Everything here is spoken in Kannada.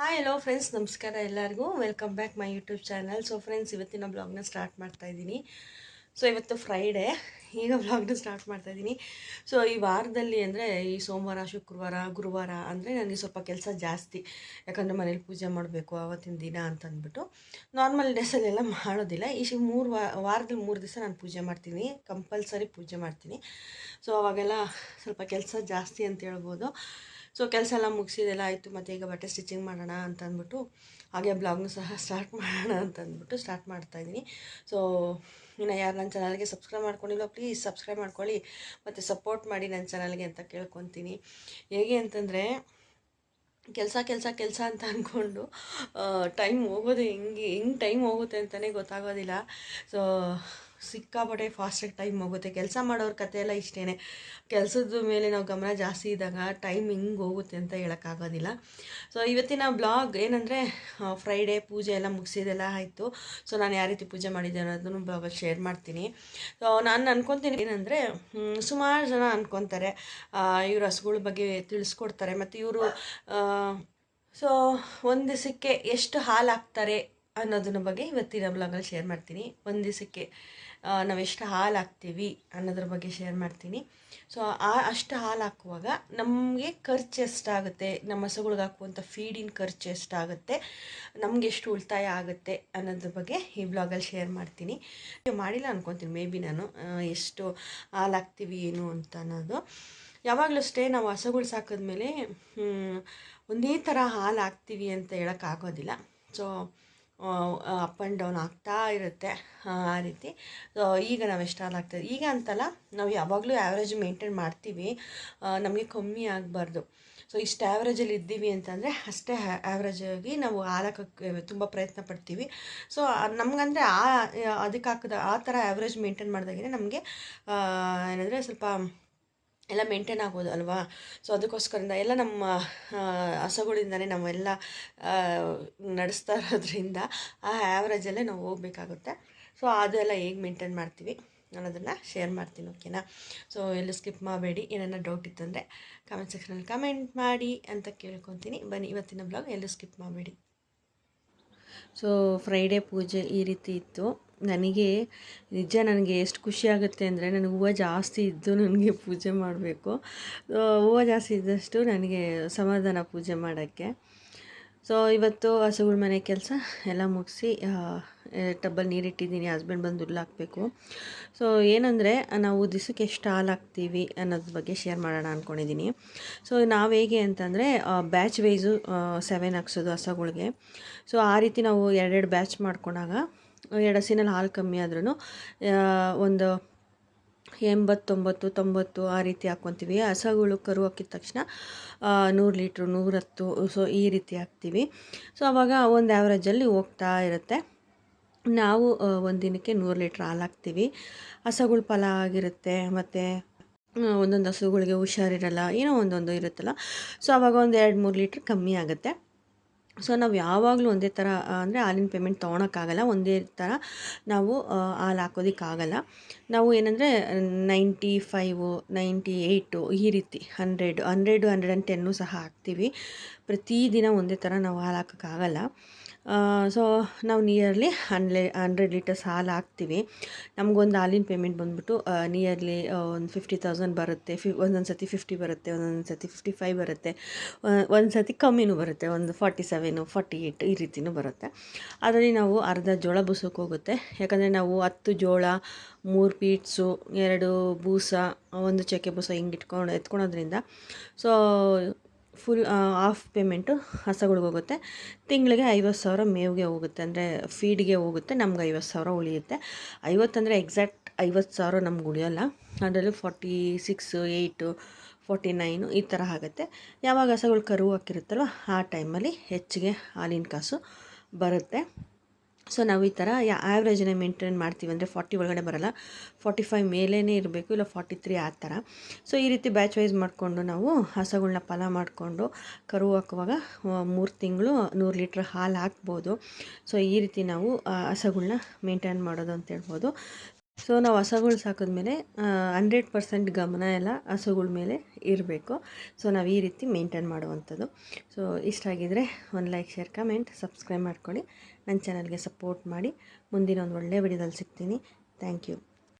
ಹಾಯ್ ಹಲೋ ಫ್ರೆಂಡ್ಸ್ ನಮಸ್ಕಾರ ಎಲ್ಲರಿಗೂ. Welcome back my YouTube channel so friends ಇವತ್ತಿನ ಬ್ಲಾಗ್ನ ಸ್ಟಾರ್ಟ್ ಮಾಡ್ತಾ ಇದ್ದೀನಿ. ಸೊ ಇವತ್ತು ಫ್ರೈಡೇ ಈಗ ಬ್ಲಾಗ್ನ ಸ್ಟಾರ್ಟ್ ಮಾಡ್ತಾ ಇದ್ದೀನಿ. ಸೊ ಈ ವಾರದಲ್ಲಿ ಅಂದರೆ ಈ ಸೋಮವಾರ, ಶುಕ್ರವಾರ, ಗುರುವಾರ ಅಂದರೆ ನನಗೆ ಸ್ವಲ್ಪ ಕೆಲಸ ಜಾಸ್ತಿ. ಯಾಕಂದರೆ ಮನೇಲಿ ಪೂಜೆ ಮಾಡಬೇಕು ಆವತ್ತಿನ ದಿನ ಅಂತ ಅಂದ್ಬಿಟ್ಟು. ನಾರ್ಮಲ್ ಡೇಸಲ್ಲೆಲ್ಲ ಮಾಡೋದಿಲ್ಲ. ಈ ಮೂರು ವಾರದಲ್ಲಿ ಮೂರು ದಿವಸ ನಾನು ಪೂಜೆ ಮಾಡ್ತೀನಿ. ಕಂಪಲ್ಸರಿ ಪೂಜೆ ಮಾಡ್ತೀನಿ. ಸೊ ಅವಾಗೆಲ್ಲ ಸ್ವಲ್ಪ ಕೆಲಸ ಜಾಸ್ತಿ ಅಂತ ಹೇಳ್ಬೋದು. ಸೊ ಕೆಲಸ ಎಲ್ಲ ಮುಗಿಸಿದೆಲ್ಲ ಆಯಿತು. ಮತ್ತು ಈಗ ಬಟ್ಟೆ ಸ್ಟಿಚಿಂಗ್ ಮಾಡೋಣ ಅಂತ ಅಂದ್ಬಿಟ್ಟು ಹಾಗೆ ಬ್ಲಾಗ್ನು ಸಹ ಸ್ಟಾರ್ಟ್ ಮಾಡೋಣ ಅಂತ ಅಂದ್ಬಿಟ್ಟು ಸ್ಟಾರ್ಟ್ ಮಾಡ್ತಾಯಿದ್ದೀನಿ ಸೊ ಇನ್ನು ಯಾರು ನನ್ನ ಚಾನಲ್ಗೆ ಸಬ್ಸ್ಕ್ರೈಬ್ ಮಾಡ್ಕೊಂಡಿಲ್ಲ ಪ್ಲೀಸ್ ಸಬ್ಸ್ಕ್ರೈಬ್ ಮಾಡ್ಕೊಳ್ಳಿ. ಮತ್ತು ಸಪೋರ್ಟ್ ಮಾಡಿ ನನ್ನ ಚಾನಲ್ಗೆ ಅಂತ ಕೇಳ್ಕೊತೀನಿ. ಹೇಗೆ ಅಂತಂದರೆ, ಕೆಲಸ ಕೆಲಸ ಕೆಲಸ ಅಂತ ಅಂದ್ಕೊಂಡು ಟೈಮ್ ಹೋಗೋದು ಹೆಂಗೆ ಹೆಂಗೆ ಟೈಮ್ ಹೋಗುತ್ತೆ ಅಂತಲೇ ಗೊತ್ತಾಗೋದಿಲ್ಲ. ಸೊ ಸಿಕ್ಕಾಪಟ್ಟೆ ಫಾಸ್ಟಾಗಿ ಟೈಮ್ ಹೋಗುತ್ತೆ. ಕೆಲಸ ಮಾಡೋರ ಕತೆ ಎಲ್ಲ ಇಷ್ಟೇ ಕೆಲಸದ ಮೇಲೆ ನಾವು ಗಮನ ಜಾಸ್ತಿ ಇದ್ದಾಗ ಟೈಮ್ ಹಿಂಗೆ ಹೋಗುತ್ತೆ ಅಂತ ಹೇಳೋಕ್ಕಾಗೋದಿಲ್ಲ ಸೊ ಇವತ್ತಿನ ಬ್ಲಾಗ್ ಏನಂದರೆ ಫ್ರೈಡೇ ಪೂಜೆ ಎಲ್ಲ ಮುಗಿಸಿದೆಲ್ಲ ಆಯಿತು. ಸೊ ನಾನು ಯಾವ ರೀತಿ ಪೂಜೆ ಮಾಡಿದ್ದೆ ಅನ್ನೋದನ್ನು ಬ್ಲಾಗಲ್ಲಿ ಶೇರ್ ಮಾಡ್ತೀನಿ. ಸೊ ನಾನು ಅನ್ಕೊತೀನಿ ಏನಂದರೆ ಸುಮಾರು ಜನ ಅನ್ಕೊತಾರೆ. ಇವ್ರ ಹಸುಗಳ ಬಗ್ಗೆ ತಿಳಿಸ್ಕೊಡ್ತಾರೆ. ಮತ್ತು ಇವರು ಸೊ ಒಂದು ದಿವಸಕ್ಕೆ ಎಷ್ಟು ಹಾಲು ಹಾಕ್ತಾರೆ ಅನ್ನೋದನ್ನ ಬಗ್ಗೆ ಇವತ್ತಿನ ಬ್ಲಾಗಲ್ಲಿ ಶೇರ್ ಮಾಡ್ತೀನಿ. ಒಂದು ದಿವಸಕ್ಕೆ ನಾವು ಎಷ್ಟು ಹಾಲು ಹಾಕ್ತೀವಿ ಅನ್ನೋದ್ರ ಬಗ್ಗೆ ಶೇರ್ ಮಾಡ್ತೀನಿ. ಸೊ ಆ ಅಷ್ಟು ಹಾಲು ಹಾಕುವಾಗ ನಮಗೆ ಖರ್ಚು ಎಷ್ಟಾಗುತ್ತೆ, ನಮ್ಮ ಹಸುಗಳ್ಗೆ ಹಾಕುವಂಥ ಫೀಡಿನ ಖರ್ಚು ಎಷ್ಟಾಗುತ್ತೆ, ನಮ್ಗೆ ಎಷ್ಟು ಉಳಿತಾಯ ಆಗುತ್ತೆ ಅನ್ನೋದ್ರ ಬಗ್ಗೆ ಈ ಬ್ಲಾಗಲ್ಲಿ ಶೇರ್ ಮಾಡ್ತೀನಿ. ಮಾಡಿಲ್ಲ ಅನ್ಕೊತೀನಿ ಮೇ ಬಿ ನಾನು ಎಷ್ಟು ಹಾಲು ಹಾಕ್ತೀವಿ ಏನು ಅಂತ ಅನ್ನೋದು. ಯಾವಾಗಲೂ ಅಷ್ಟೇ ನಾವು ಹಸುಗಳು ಸಾಕಿದ್ಮೇಲೆ ಒಂದೇ ಥರ ಹಾಲು ಹಾಕ್ತೀವಿ ಅಂತ ಹೇಳೋಕ್ಕಾಗೋದಿಲ್ಲ ಸೊ ಅಪ್ ಆ್ಯಂಡ್ ಡೌನ್ ಆಗ್ತಾ ಇರುತ್ತೆ, ಆ ರೀತಿ. ಈಗ ನಾವು ಎಷ್ಟು ಹಾಲು ಹಾಕ್ತೀವಿ ಈಗ ಅಂತಲ್ಲ, ನಾವು ಯಾವಾಗಲೂ ಆ್ಯಾವ್ರೇಜ್ ಮೇಂಟೈನ್ ಮಾಡ್ತೀವಿ ನಮಗೆ ಕಮ್ಮಿ ಆಗಬಾರ್ದು. ಸೊ ಇಷ್ಟು ಆ್ಯಾವ್ರೇಜಲ್ಲಿ ಇದ್ದೀವಿ ಅಂತಂದರೆ, ಅಷ್ಟೇ ಆ್ಯಾವ್ರೇಜ್ ಆಗಿ ನಾವು ಹಾಲಕ್ಕೆ ತುಂಬ ಪ್ರಯತ್ನ ಪಡ್ತೀವಿ. ಸೊ ನಮಗಂದರೆ ಆ ಅದಕ್ಕೆ ಹಾಕಿದ, ಆ ಥರ ಆ್ಯಾವ್ರೇಜ್ ಮೇಂಟೈನ್ ಮಾಡಿದಾಗೆ ನಮಗೆ ಏನಂದರೆ ಸ್ವಲ್ಪ ಎಲ್ಲ ಮೇಂಟೈನ್ ಆಗೋದು ಅಲ್ವಾ? ಸೊ ಅದಕ್ಕೋಸ್ಕರದಿಂದ ಎಲ್ಲ ನಮ್ಮ ಹಸುಗಳಿಂದಲೇ ನಾವೆಲ್ಲ ನಡೆಸ್ತಾ ಇರೋದ್ರಿಂದ ಆ ಆ್ಯಾವ್ರೇಜಲ್ಲೇ ನಾವು ಹೋಗ್ಬೇಕಾಗುತ್ತೆ. ಸೊ ಅದೆಲ್ಲ ಹೇಗೆ ಮೇಂಟೈನ್ ಮಾಡ್ತೀವಿ ಅನ್ನೋದನ್ನು ಶೇರ್ ಮಾಡ್ತೀನಿ ಓಕೆನಾ ಸೊ ಎಲ್ಲೂ ಸ್ಕಿಪ್ ಮಾಡಬೇಡಿ. ಏನಾರ ಡೌಟ್ ಇತ್ತಂದರೆ ಕಮೆಂಟ್ ಸೆಕ್ಷನಲ್ಲಿ ಕಮೆಂಟ್ ಮಾಡಿ ಅಂತ ಕೇಳ್ಕೊತೀನಿ. ಬನ್ನಿ, ಇವತ್ತಿನ ಬ್ಲಾಗ್ ಎಲ್ಲೂ ಸ್ಕಿಪ್ ಮಾಡಬೇಡಿ. ಸೊ ಫ್ರೈಡೇ ಪೂಜೆ ಈ ರೀತಿ ಇತ್ತು. ನನಗೆ ನಿಜ ನನಗೆ ಎಷ್ಟು ಖುಷಿ ಆಗುತ್ತೆ ಅಂದರೆ ನನಗೆ ಹೂವು ಜಾಸ್ತಿ ಇದ್ದು ನನಗೆ ಪೂಜೆ ಮಾಡಬೇಕು. ಹೂವು ಜಾಸ್ತಿ ಇದ್ದಷ್ಟು ನನಗೆ ಸಮಾಧಾನ ಪೂಜೆ ಮಾಡೋಕ್ಕೆ. ಸೊ ಇವತ್ತು ಹಸುಗಳ ಮನೆ ಕೆಲಸ ಎಲ್ಲ ಮುಗಿಸಿ ಟಬ್ಬಲ್ಲಿ ನೀರಿಟ್ಟಿದ್ದೀನಿ, ಹಸ್ಬೆಂಡ್ ಬಂದು ಹಾಕಬೇಕು. ಸೊ ಏನಂದರೆ ನಾವು ದಿವಸಕ್ಕೆ ಎಷ್ಟು ಹಾಲು ಹಾಕ್ತೀವಿ ಅನ್ನೋದ್ರ ಬಗ್ಗೆ ಶೇರ್ ಮಾಡೋಣ ಅಂದ್ಕೊಂಡಿದ್ದೀನಿ ಸೊ ನಾವು ಹೇಗೆ ಅಂತಂದರೆ ಬ್ಯಾಚ್ ವೈಸು ಸೆವೆನ್ ಹಾಕ್ಸೋದು ಹಸುಗಳಿಗೆ. ಸೊ ಆ ರೀತಿ ನಾವು ಎರಡೆರಡು ಬ್ಯಾಚ್ ಮಾಡ್ಕೊಂಡಾಗ ಎರಡು ಹಸಿನಲ್ಲಿ ಹಾಲು ಕಮ್ಮಿ ಆದ್ರೂ ಒಂದು ಎಂಬತ್ತೊಂಬತ್ತು, ತೊಂಬತ್ತು ಆ ರೀತಿ ಹಾಕ್ಕೊತೀವಿ. ಹಸಗಳು ಕರು ಹಾಕಿದ ತಕ್ಷಣ ನೂರು ಲೀಟ್ರು, ನೂರತ್ತು, ಸೊ ಈ ರೀತಿ ಹಾಕ್ತೀವಿ. ಸೊ ಆವಾಗ ಒಂದು ಆ್ಯಾವ್ರೇಜಲ್ಲಿ ಹೋಗ್ತಾ ಇರುತ್ತೆ. ನಾವು ಒಂದು ದಿನಕ್ಕೆ ನೂರು ಲೀಟ್ರ್ ಹಾಲು ಹಾಕ್ತೀವಿ. ಹಸಗಳು ಫಲ ಆಗಿರುತ್ತೆ, ಮತ್ತು ಒಂದೊಂದು ಹಸುಗಳಿಗೆ ಹುಷಾರಿರಲ್ಲ, ಏನೋ ಒಂದೊಂದು ಇರುತ್ತಲ್ಲ. ಸೊ ಆವಾಗ ಒಂದು ಎರಡು ಮೂರು ಲೀಟ್ರ್ ಕಮ್ಮಿ ಆಗುತ್ತೆ. ಸೊ ನಾವು ಯಾವಾಗಲೂ ಒಂದೇ ಥರ ಅಂದರೆ ಹಾಲಿನ ಪೇಮೆಂಟ್ ತೊಗೊಳಕ್ಕಾಗಲ್ಲ, ಒಂದೇ ಥರ ನಾವು ಹಾಲು ಹಾಕೋದಕ್ಕಾಗಲ್ಲ. ನಾವು ಏನಂದರೆ, ನೈಂಟಿ ಫೈವು, ನೈಂಟಿ ಏಯ್ಟು ಈ ರೀತಿ, hundred, hundred, hundred and ten ಸಹ ಹಾಕ್ತೀವಿ. ಪ್ರತಿದಿನ ಒಂದೇ ಥರ ನಾವು ಹಾಲು ಹಾಕೋಕ್ಕಾಗಲ್ಲ. ಸೊ ನಾವು ನಿಯರ್ಲಿ ಹಂಡ್ರೆ ಹಂಡ್ರೆಡ್ ಲೀಟರ್ಸ್ ಹಾಲು ಹಾಕ್ತೀವಿ. ನಮಗೊಂದು ಹಾಲಿನ ಪೇಮೆಂಟ್ ಬಂದ್ಬಿಟ್ಟು ನಿಯರ್ಲಿ ಒಂದು ಫಿಫ್ಟಿ ತೌಸಂಡ್ ಬರುತ್ತೆ. ಫಿ, ಒಂದೊಂದು ಸತಿ ಫಿಫ್ಟಿ ಬರುತ್ತೆ, ಒಂದೊಂದು ಸತಿ ಫಿಫ್ಟಿ ಫೈವ್ ಬರುತ್ತೆ ಒಂದು ಸತಿ ಕಮ್ಮಿನೂ ಬರುತ್ತೆ, ಒಂದು ಫಾರ್ಟಿ ಸೆವೆನು ಫಾರ್ಟಿ ಏಯ್ಟ್ ಈ ರೀತಿಯೂ ಬರುತ್ತೆ. ಅದರಲ್ಲಿ ನಾವು ಅರ್ಧ ಜೋಳ ಬುಸಕ್ಕೆ ಹೋಗುತ್ತೆ. ಯಾಕಂದರೆ ನಾವು ಹತ್ತು ಜೋಳ, ಮೂರು ಪೀಟ್ಸು, ಎರಡು ಬೂಸ, ಒಂದು ಚಕ್ಕೆ ಬೂಸ ಹಿಂಗೆ ಇಟ್ಕೊಂಡು, ಎತ್ಕೊಳೋದ್ರಿಂದ. ಸೊ ಫುಲ್ ಆಫ್ ಪೇಮೆಂಟು ಹೋಗುತ್ತೆ ತಿಂಗಳಿಗೆ ಐವತ್ತು ಸಾವಿರ ಮೇವಿಗೆ ಹೋಗುತ್ತೆ. ಅಂದರೆ ಫೀಡ್ಗೆ ಹೋಗುತ್ತೆ. ನಮ್ಗೆ ಐವತ್ತು ಸಾವಿರ ಉಳಿಯುತ್ತೆ. ಐವತ್ತಂದರೆ ಎಕ್ಸಾಕ್ಟ್ ಐವತ್ತು ಸಾವಿರ ನಮ್ಗೆ ಉಳಿಯೋಲ್ಲ. ಅದರಲ್ಲೂ forty six eight forty nine ಈ ಥರ ಆಗುತ್ತೆ. ಯಾವಾಗ ಹಸಗಳು ಕರು ಹಾಕಿರುತ್ತಲ್ವ, ಆ ಟೈಮಲ್ಲಿ ಹೆಚ್ಚಿಗೆ ಹಾಲಿನ ಕಾಸು ಬರುತ್ತೆ. ಸೊ ನಾವು ಈ ಥರ, ಯಾ ಆ್ಯಾವ್ರೇಜನ್ನ ಮೇಂಟೈನ್ ಮಾಡ್ತೀವಿ ಅಂದರೆ ಫಾರ್ಟಿ ಒಳಗಡೆ ಬರಲ್ಲ. ಫಾರ್ಟಿ ಫೈವ್ ಮೇಲೇ ಇರಬೇಕು, ಇಲ್ಲ ಫಾರ್ಟಿ ತ್ರೀ ಆ ಥರ. ಸೊ ಈ ರೀತಿ ಬ್ಯಾಚ್ ವೈಸ್ ಮಾಡಿಕೊಂಡು ನಾವು ಹಸುಗಳನ್ನ ಫಲ ಮಾಡಿಕೊಂಡು ಕರು ಹಾಕುವಾಗ ಮೂರು ತಿಂಗಳು ನೂರು ಲೀಟ್ರ್ ಹಾಲು ಹಾಕ್ಬೋದು. ಸೊ ಈ ರೀತಿ ನಾವು ಹಸುಗಳನ್ನ ಹಸುಗಳ್ನ ಮೇಂಟೈನ್ ಮಾಡೋದು ಅಂತ ಹೇಳ್ಬೋದು. ಸೊ ನಾವು ಹಸುಗಳು ಸಾಕಿದ್ಮೇಲೆ ಹಂಡ್ರೆಡ್ ಪರ್ಸೆಂಟ್ ಗಮನ ಎಲ್ಲ ಹಸುಗಳ ಮೇಲೆ ಇರಬೇಕು. ಸೊ ನಾವು ಈ ರೀತಿ ಮೇಂಟೈನ್ ಮಾಡುವಂಥದ್ದು. ಸೊ ಇಷ್ಟ ಆಗಿದರೆ ಒಂದು ಲೈಕ್ ಶೇರ್ ಕಮೆಂಟ್ ಸಬ್ಸ್ಕ್ರೈಬ್ ಮಾಡ್ಕೊಳ್ಳಿ. ನನ್ನ ಚಾನಲ್ಗೆ ಸಪೋರ್ಟ್ ಮಾಡಿ. ಮುಂದಿನ ಒಂದು ಒಳ್ಳೆಯ ವಿಡಿಯೋದಲ್ಲಿ ಸಿಗ್ತೀನಿ. Thank you